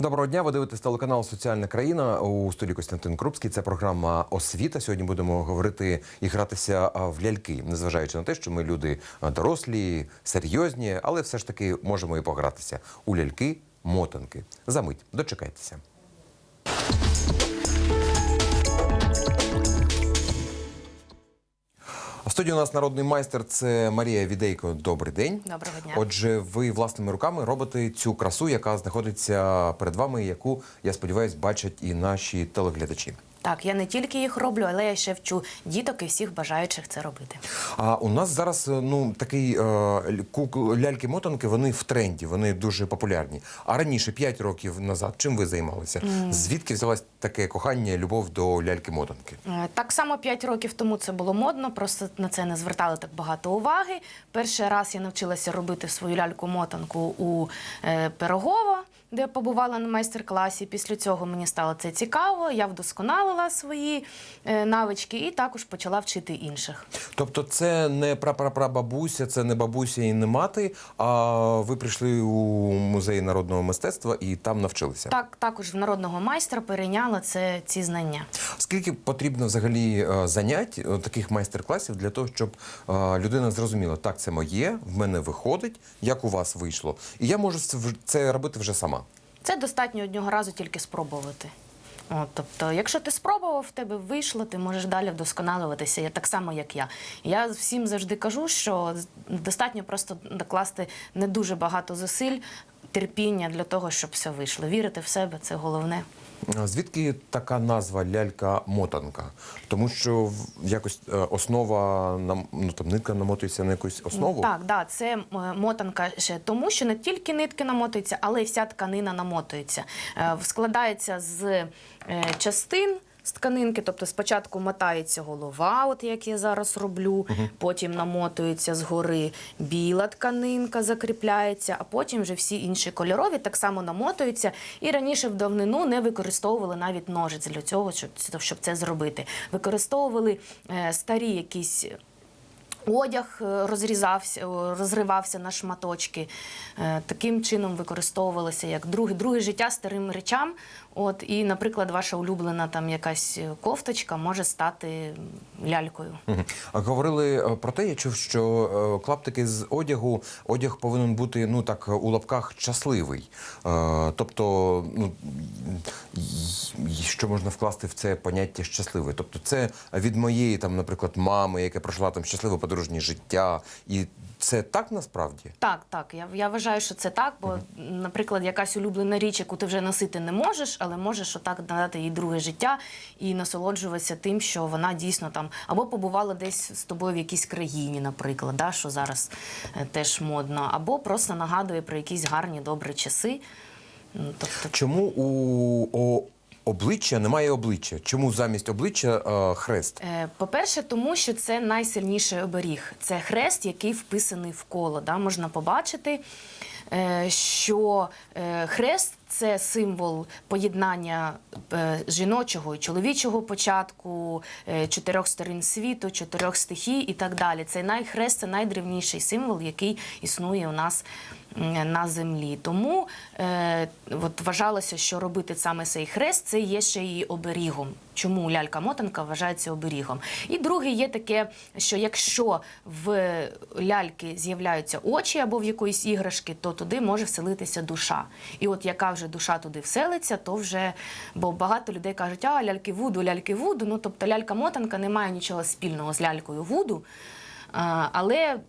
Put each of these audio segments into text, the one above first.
Доброго дня. Ви дивитесь телеканал Соціальна країна у студії Костянтин Крупський. Це програма освіта. Сьогодні будемо говорити і гратися в ляльки, незважаючи на те, що ми люди дорослі, серйозні, але все ж таки можемо і погратися у ляльки, мотанки. Замить, дочекайтеся. В студії у нас народний майстер це Марія Відейко. Добрий день. Доброго дня. Отже, ви власними руками робите цю красу, яка знаходиться перед вами, яку я сподіваюся, бачать і наші телеглядачі. Так, я не тільки їх роблю, але я ще вчу діток і всіх бажаючих це робити. А у нас зараз е, ну такий е, ляльки-мотанки, вони в тренді, вони дуже популярні. А раніше, 5 років назад, чим ви займалися? Звідки взялось таке кохання, любов до ляльки-мотанки? Е, Так само 5 років тому це було модно, просто на це не звертали так багато уваги. Перший раз я навчилася робити свою ляльку-мотанку у Пирогова, де я побувала на майстер-класі. Після цього мені стало це цікаво. Я вдосконалила свої е, навички і також почала вчити інших. Тобто, це не прапрапрабабуся, це не бабуся і не мати. А ви прийшли у музей народного мистецтва і там навчилися. Так, також в народного майстра перейняла це ці знання. Скільки потрібно взагалі е, занять е, таких майстер-класів для того, щоб людина зрозуміла, так це моє, в мене виходить, як у вас вийшло, і я можу це робити вже сама. Це достатньо одного разу тільки спробувати. От, тобто, якщо ти спробував, в тебе вийшло, ти можеш далі вдосконалюватися, я так само, як я. Я всім завжди кажу, що достатньо просто докласти не дуже багато зусиль, терпіння для того, щоб все вийшло. Вірити в себе це головне. Звідки така назва лялька-мотанка? Тому що якось е, основа ну там нитка намотується на якусь основу. Так, да, це мотанка ще тому, що не тільки нитки намотуються, але й вся тканина намотується. Е, Складається з е, частин. З тканинки, тобто спочатку мотається голова, от як я зараз роблю, потім намотується згори біла тканинка, закріпляється, а потім вже всі інші кольорові так само намотуються. І раніше в давнину не використовували навіть ножиць для цього, щоб, щоб це зробити. Використовували е, старі якісь Одяг е, розрізався, розривався на шматочки. Е, Таким чином використовувалося як друге, друге життя старим речам. От, і, наприклад, ваша улюблена там якась е, кофточка може стати лялькою. А говорили про те, я чув, що клаптики з одягу, одяг повинен бути ну так у лапках щасливий. Тобто, ну що можна вкласти в це поняття щасливий? Тобто, це від моєї там, наприклад, мами, яка прожила там щасливе подружнє життя, і це так насправді. Так, так. Я, я вважаю, що це так, бо, наприклад, якась улюблена річ, яку ти вже носити не можеш, але можеш отак надати їй друге життя і насолоджуватися тим, що вона дійсно там або побувала десь з тобою в якійсь країні, наприклад, да, що зараз е, теж модно, або просто нагадує про якісь гарні добрі часи. Ну, Тобто, Чому у о, обличчя немає обличчя? Чому замість обличчя е, хрест? Е, По-перше, тому що це найсильніший оберіг. Це хрест, який вписаний в коло. Да? Можна побачити, е, що е, хрест це символ поєднання е, жіночого і чоловічого початку, е, чотирьох сторін світу, чотирьох стихій і так далі. Це найхрест, це найдревніший символ, який існує у нас на землі. Тому е, от вважалося, що робити саме цей хрест це є ще і оберігом. Чому лялька-мотанка вважається оберігом? І друге є таке, що якщо в ляльки з'являються очі або в якоїсь іграшки, то туди може вселитися душа. І от яка вже душа туди вселиться, то вже бо багато людей кажуть, а ляльки вуду, ляльки вуду. Ну тобто лялька-мотанка не має нічого спільного з лялькою вуду. Але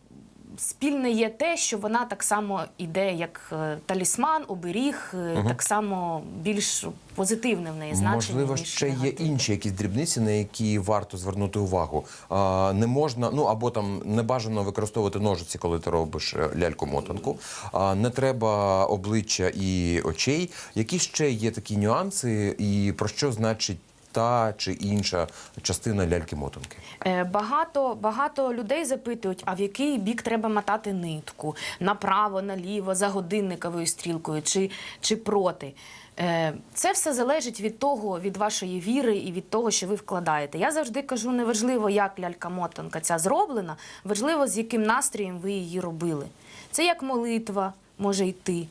спільне є те, що вона так само іде як е, талісман, оберіг, е, так само більш позитивне в неї значення. Можливо, ніж ще є інші якісь дрібниці, на які варто звернути увагу. А, не можна, ну або там не бажано використовувати ножиці, коли ти робиш е, ляльку-мотанку. А, не треба обличчя і очей. Які ще є такі нюанси, і про що значить та чи інша частина ляльки-мотанки? Е, Багато, багато людей запитують, а в який бік треба мотати нитку? Направо, наліво, за годинниковою стрілкою чи, чи проти. Е, Це все залежить від того, від вашої віри і від того, що ви вкладаєте. Я завжди кажу, неважливо, як лялька-мотанка ця зроблена, важливо, з яким настроєм ви її робили. Це як молитва може йти.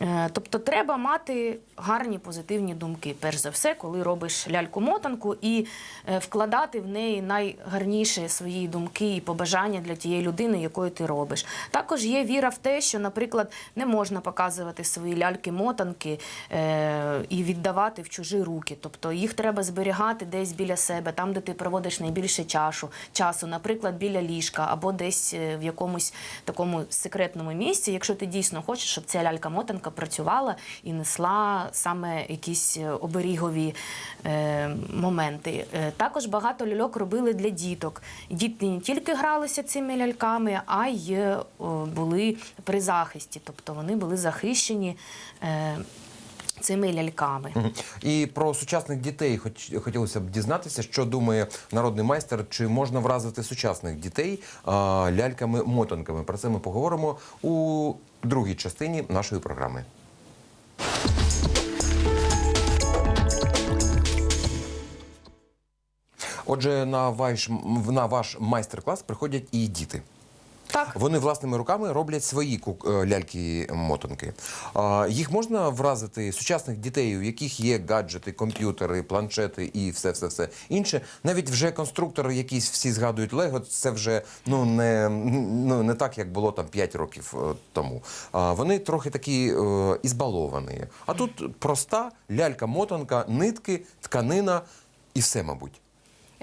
Е, Тобто треба мати гарні позитивні думки, перш за все, коли робиш ляльку-мотанку і е, вкладати в неї найгарніші свої думки і побажання для тієї людини, якою ти робиш. Також є віра в те, що, наприклад, не можна показувати свої ляльки-мотанки е, і віддавати в чужі руки. Тобто їх треба зберігати десь біля себе, там, де ти проводиш найбільше часу, часу, наприклад, біля ліжка або десь в якомусь такому секретному місці, якщо ти дійсно хочеш, щоб ця лялька-мотанка працювала і несла саме якісь е, оберігові е, моменти. Е, також багато ляльок робили для діток. Діти не тільки гралися цими ляльками, а й були при захисті, тобто вони були захищені. Цими ляльками. І про сучасних дітей хоч хотілося б дізнатися, що думає народний майстер, чи можна вразити сучасних дітей ляльками-мотанками. Про це ми поговоримо у другій частині нашої програми. Отже, на ваш, на ваш майстер-клас приходять і діти. Так. Вони власними руками роблять свої е, ляльки-мотанки. Їх можна вразити сучасних дітей, у яких є гаджети, комп'ютери, планшети і все, все, все інше. Навіть вже конструктори, якісь всі згадують Лего, це вже ну не, ну, не так, як було там 5 років е, тому. Вони трохи такі е, ізбаловані. А тут проста лялька-мотанка, нитки, тканина і все, мабуть.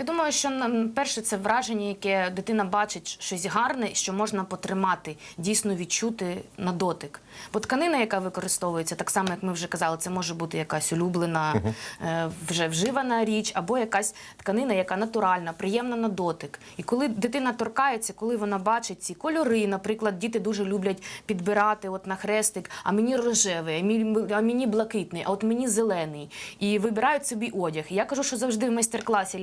Я думаю, що перше це враження, яке дитина бачить щось гарне, що можна потримати, дійсно відчути на дотик. Бо тканина, яка використовується, так само як ми вже казали, це може бути якась улюблена, е, вже вживана річ, або якась тканина, яка натуральна, приємна на дотик. І коли дитина торкається, коли вона бачить ці кольори, наприклад, діти дуже люблять підбирати от на хрестик, а мені рожевий, а мені, а мені блакитний, а от мені зелений. І вибирають собі одяг. Я кажу, що завжди в майстер-класі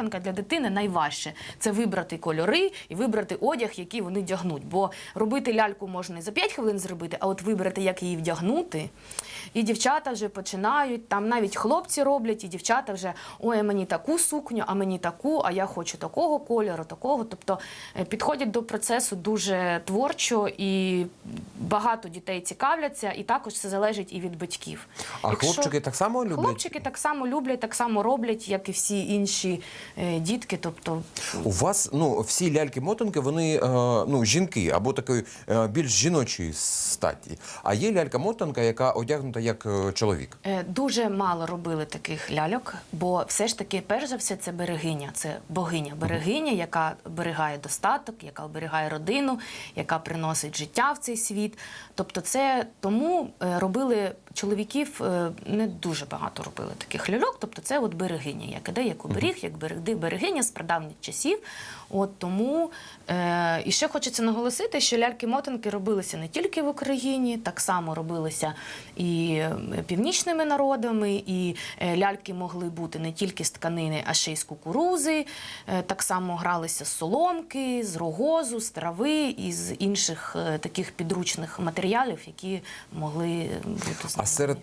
ляльки-мотанка для дитини найважче це вибрати кольори і вибрати одяг, який вони вдягнуть. Бо робити ляльку можна і за 5 хвилин зробити, а от вибрати, як її вдягнути. І дівчата вже починають, там навіть хлопці роблять, і дівчата вже ой, мені таку сукню, а мені таку, а я хочу такого кольору, такого. Тобто е, підходять до процесу дуже творчо і багато дітей цікавляться, і також це залежить і від батьків. А Якщо- хлопчики так само люблять? Хлопчики так само люблять, так само роблять, як і всі інші е, дітки. Тобто У вас ну всі ляльки-мотанки, вони е, ну жінки або такої більш жіночої статі. А є лялька-мотанка, яка одягнута як е, чоловік. Е, Дуже мало робили таких ляльок, бо все ж таки, перш за все, це берегиня, це богиня, берегиня, яка берегає достаток, яка оберігає родину, яка приносить життя в цей світ. Тобто, це тому е, робили чоловіків не дуже багато робили таких ляльок. Тобто, це от берегиня, як іде, як оберіг, як берегди- берегиня з прадавніх часів. От тому е, і ще хочеться наголосити, що ляльки-мотанки робилися не тільки в Україні, так само робилися і е, північними народами, і е, ляльки могли бути не тільки з тканини, а ще й з кукурузи. Е, так само гралися з соломки, з рогозу, з трави і з інших таких підручних матеріалів, які могли бути А серед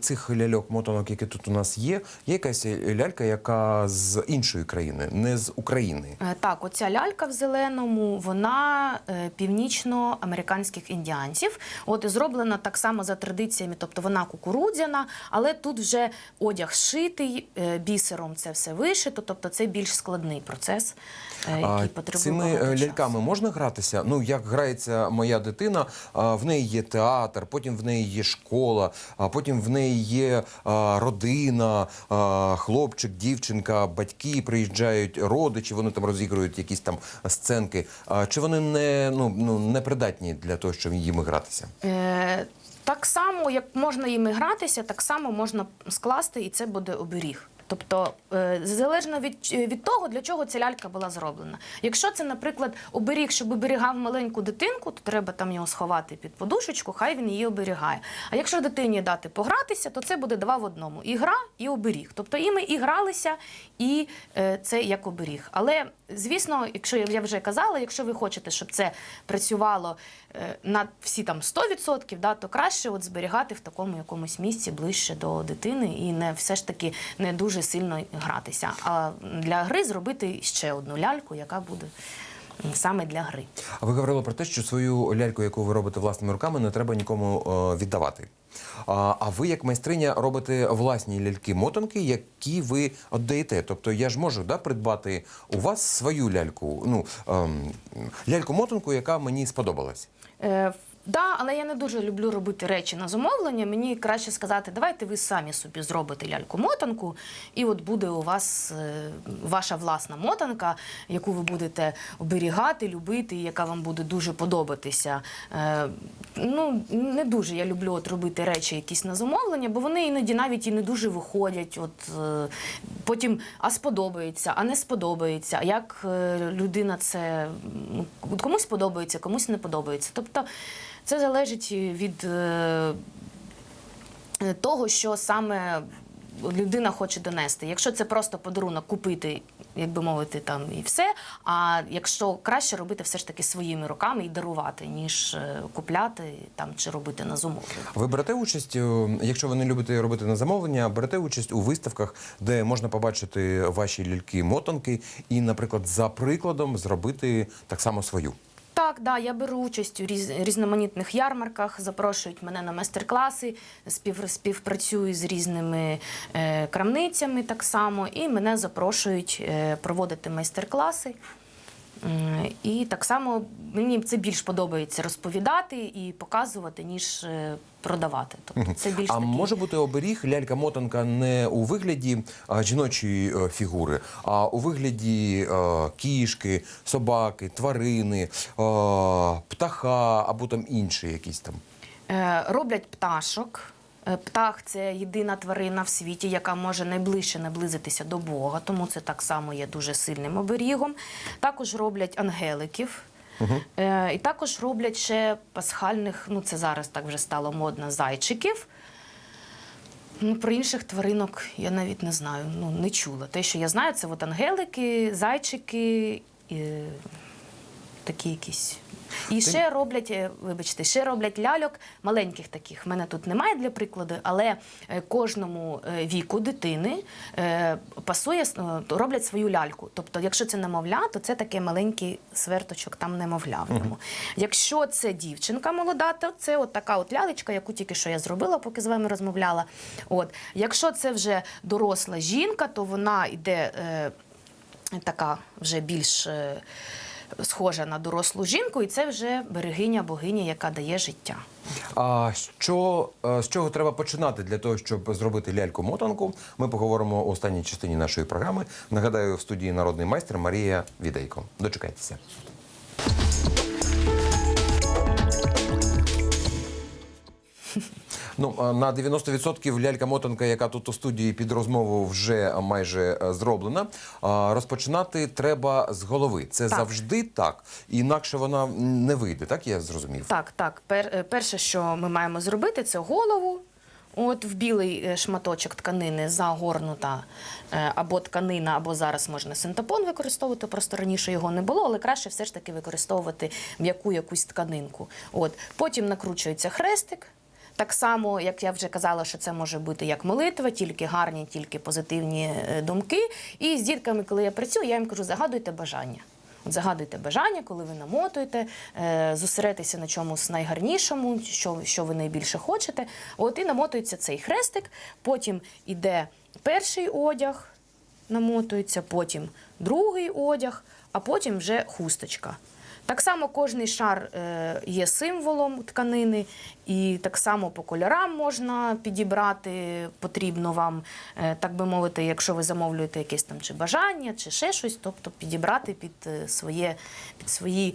цих ляльок-мотанок, які тут у нас є, є якась лялька, яка з іншої країни, не з України. Так, оця лялька в зеленому, вона північноамериканських індіанців. От і зроблена так само за традиціями, тобто вона кукурудзяна, але тут вже одяг шитий, е, бісером це все вишито, тобто це більш складний процес, е, який потребує цими е, часу. ляльками можна гратися? Ну як грається моя дитина, в неї є театр, потім в неї є школа, а потім в неї є родина, хлопчик, дівчинка, батьки приїжджають, родичі, вони там розігрують якісь там сценки. Чи вони не ну, ну не придатні для того, щоб їм гратися? Е, так само, як можна їми гратися, так само можна скласти, і це буде оберіг. Тобто, е, залежно від, від того, для чого ця лялька була зроблена. Якщо це, наприклад, оберіг, щоб оберігав маленьку дитинку, то треба там його сховати під подушечку, хай він її оберігає. А якщо дитині дати погратися, то це буде два в одному: і гра, і оберіг. Тобто і ми і гралися, і е, це як оберіг. Але звісно, якщо я вже казала, якщо ви хочете, щоб це працювало е, на всі там 100%, да, то краще от зберігати в такому якомусь місці ближче до дитини і не все ж таки не дуже сильно гратися. А для гри зробити ще одну ляльку, яка буде саме для гри. А ви говорили про те, що свою ляльку, яку ви робите власними руками, не треба нікому е, віддавати. А, а ви, як майстриня, робите власні ляльки-мотанки, які ви віддаєте. Тобто я ж можу да, придбати у вас свою ляльку, ну ем, ляльку-мотанку, яка мені сподобалась. Е, Да, але я не дуже люблю робити речі на замовлення. Мені краще сказати, давайте ви самі собі зробите ляльку-мотанку, і от буде у вас е, ваша власна мотанка, яку ви будете оберігати, любити, і яка вам буде дуже подобатися. Е, ну, не дуже я люблю от робити речі якісь на замовлення, бо вони іноді навіть і не дуже виходять. От, е, потім а сподобається, а не сподобається. Як людина це ну, комусь подобається, комусь не подобається. Тобто це залежить від е, е, того, що саме людина хоче донести. Якщо це просто подарунок купити, як би мовити, там і все. А якщо краще робити все ж таки своїми руками і дарувати, ніж е, купляти там чи робити на замовлення. Ви берете участь, е, якщо ви не любите робити на замовлення, берете участь у виставках, де можна побачити ваші ляльки-мотанки і, наприклад, за прикладом зробити так само свою. Так, да, я беру участь у різ, різноманітних ярмарках, запрошують мене на майстер-класи, спів, співпрацюю з різними е, крамницями так само, і мене запрошують е, проводити майстер-класи. М, І так само мені це більш подобається розповідати і показувати, ніж е, продавати. Тобто це більш А такий- може бути оберіг лялька-мотанка не у вигляді а, жіночої е, фігури, а у вигляді е, кішки, собаки, тварини, е, птаха або там інші якісь там. Е, Роблять пташок. Е, Птах це єдина тварина в світі, яка може найближче наблизитися до Бога, тому це так само є дуже сильним оберігом. Також роблять ангеликів. Е, І також роблять ще пасхальних, ну це зараз так вже стало модно, зайчиків. Ну, про інших тваринок я навіть не знаю, ну не чула. Те, що я знаю, це от ангелики, зайчики, і, такі якісь. І ще роблять, е, вибачте, ще роблять ляльок маленьких таких. В мене тут немає для прикладу, але е, кожному е, віку дитини пасує, роблять свою ляльку. Тобто, якщо це немовля, то це такий маленький сверточок, там немовля в ньому. Якщо це дівчинка молода, то це от така от лялечка, яку тільки що я зробила, поки з вами розмовляла. От. Якщо це вже доросла жінка, то вона йде. Е, така вже більш е, схожа на дорослу жінку, і це вже берегиня богиня, яка дає життя. А що е, з чого треба починати для того, щоб зробити ляльку-мотанку? Ми поговоримо у останній частині нашої програми. Нагадаю, в студії народний майстер Марія Відейко. Дочекайтеся. Ну, на 90% лялька-мотанка, яка тут у студії під розмову вже майже е, зроблена. Розпочинати треба з голови. Це Так. завжди так. Інакше вона не вийде, так я зрозумів. Так, так. Пер, е, перше, що ми маємо зробити, це голову. От в білий е, шматочок тканини загорнута е, або тканина, або зараз можна синтепон використовувати. Просто раніше його не було, але краще все ж таки використовувати м'яку якусь тканинку. От потім накручується хрестик. Так само, як я вже казала, що це може бути як молитва, тільки гарні, тільки позитивні е, думки. І з дітками, коли я працюю, я їм кажу, загадуйте бажання. От Загадуйте бажання, коли ви намотуєте, е, зосередьтеся на чомусь найгарнішому, що, що ви найбільше хочете. От і намотується цей хрестик. Потім іде перший одяг, намотується, потім другий одяг, а потім вже хусточка. Так само кожний шар е, є символом тканини, і так само по кольорам можна підібрати. Потрібно вам, е, так би мовити, якщо ви замовлюєте якесь там чи бажання, чи ще щось, тобто підібрати під е, своє, під свої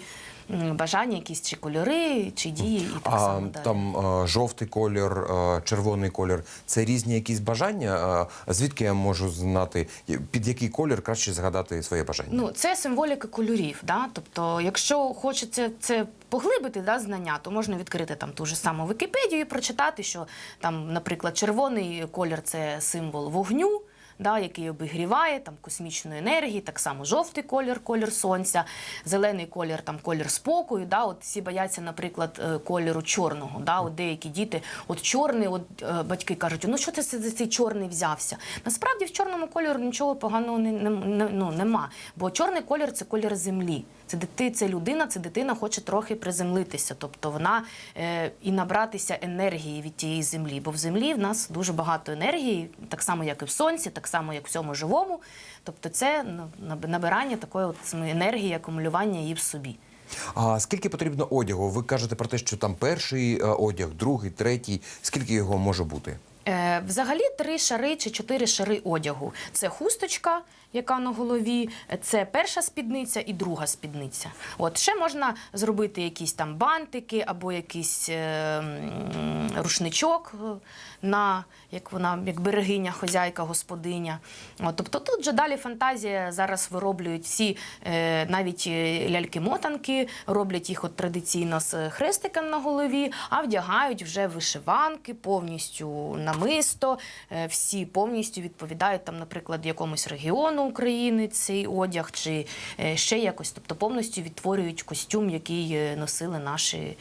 бажання, якісь чи кольори, чи дії, і так А само далі. там жовтий колір, червоний колір це різні якісь бажання. Звідки я можу знати, під який колір краще згадати своє бажання? Ну, це символіка кольорів. Да? Тобто, якщо хочеться це поглибити да, знання, то можна відкрити там ту ж саму Вікіпедію і прочитати, що там, наприклад, червоний колір це символ вогню. Да, який обігріває там космічної енергії, так само жовтий колір, колір сонця, зелений колір, там колір спокою. Да, от всі бояться, наприклад, е, кольору чорного. Да, от деякі діти, от чорний, от е, батьки кажуть, ну що це за цей чорний взявся? Насправді в чорному кольору нічого поганого не, не, не- ну, нема, бо чорний колір це колір землі. Це дити, це людина, це дитина хоче трохи приземлитися, тобто вона е, і набратися енергії від тієї землі. Бо в землі в нас дуже багато енергії, так само, як і в сонці, так само, як в всьому живому. Тобто, це набирання такої от енергії, акумулювання її в собі. А скільки потрібно одягу? Ви кажете про те, що там перший е, одяг, другий, третій. Скільки його може бути? Е, взагалі три шари чи чотири шари одягу. Це хусточка, яка на голові, це перша спідниця і друга спідниця. От ще можна зробити якісь там бантики або якийсь е, рушничок е, на як вона, як берегиня, хозяйка, господиня. От, тобто тут вже далі фантазія зараз вироблюють всі е, навіть е, ляльки-мотанки, роблять їх от традиційно з хрестиком на голові, а вдягають вже вишиванки повністю намисто. Е, Всі повністю відповідають там, наприклад, якомусь регіону України цей одяг, чи е, ще якось, тобто повністю відтворюють костюм, який е, носили наші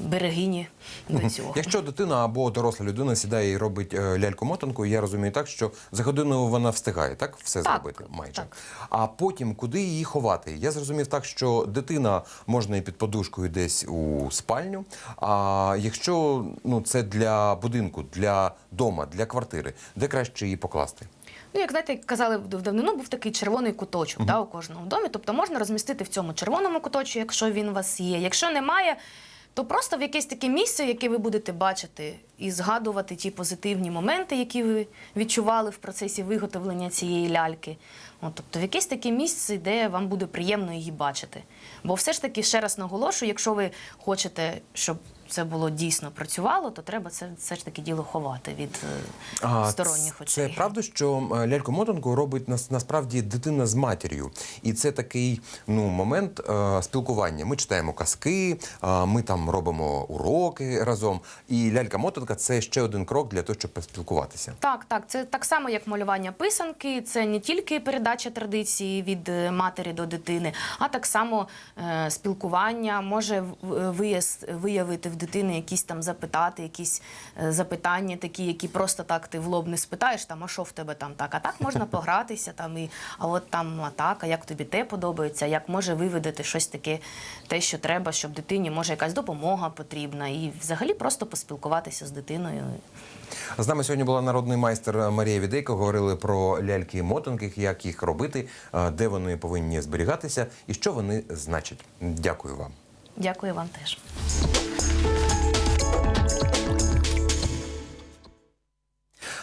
берегині до цього. Якщо дитина або доросла людина сідає і робить ляльку-мотанку, я розумію так, що за годину вона встигає, так? Все Так, зробити майже. так. А потім куди її ховати? Я зрозумів так, що дитина можна і під подушкою десь у спальню. А якщо ну, це для будинку, для дома, для квартири, де краще її покласти? Ну, як знаєте, казали в давнину, був такий червоний куточок да, у кожному домі. Тобто можна розмістити в цьому червоному куточку, якщо він у вас є. Якщо немає, то просто в якесь таке місце, яке ви будете бачити, і згадувати ті позитивні моменти, які ви відчували в процесі виготовлення цієї ляльки. От, тобто в якесь таке місце, де вам буде приємно її бачити. Бо все ж таки, ще раз наголошую, якщо ви хочете, щоб це було дійсно працювало, то треба це все ж таки діло ховати від е, А, сторонніх очей. Це правда, що е, ляльку-мотанку робить нас насправді дитина з матір'ю, і це такий ну момент е, спілкування. Ми читаємо казки, е, ми там робимо уроки разом. І лялька-мотанка це ще один крок для того, щоб поспілкуватися. Так, так, це так само, як малювання писанки. Це не тільки передача традиції від е, матері до дитини, а так само е, спілкування може в- вияс- виявити в дитини якісь там запитати, якісь е, запитання, такі, які просто так ти в лоб не спитаєш, там, а що в тебе там так? А так можна погратися, там і а от там а так, а як тобі те подобається, як може виведити щось таке, те, що треба, щоб дитині може якась допомога потрібна, і взагалі просто поспілкуватися з дитиною. З нами сьогодні була народний майстер Марія Відейко. Говорили про ляльки-мотанки, як їх робити, е, де вони повинні зберігатися і що вони значать. Дякую вам. Дякую вам теж.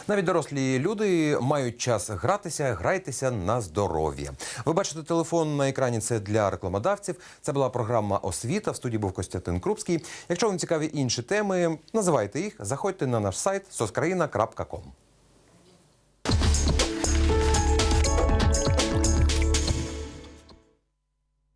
Навіть дорослі люди мають час гратися, грайтеся на здоров'я. Ви бачите телефон на екрані. Це для рекламодавців. Це була програма Освіта. В студії був Костянтин Крупський. Якщо вам цікаві інші теми, називайте їх, заходьте на наш сайт soskraїна.com.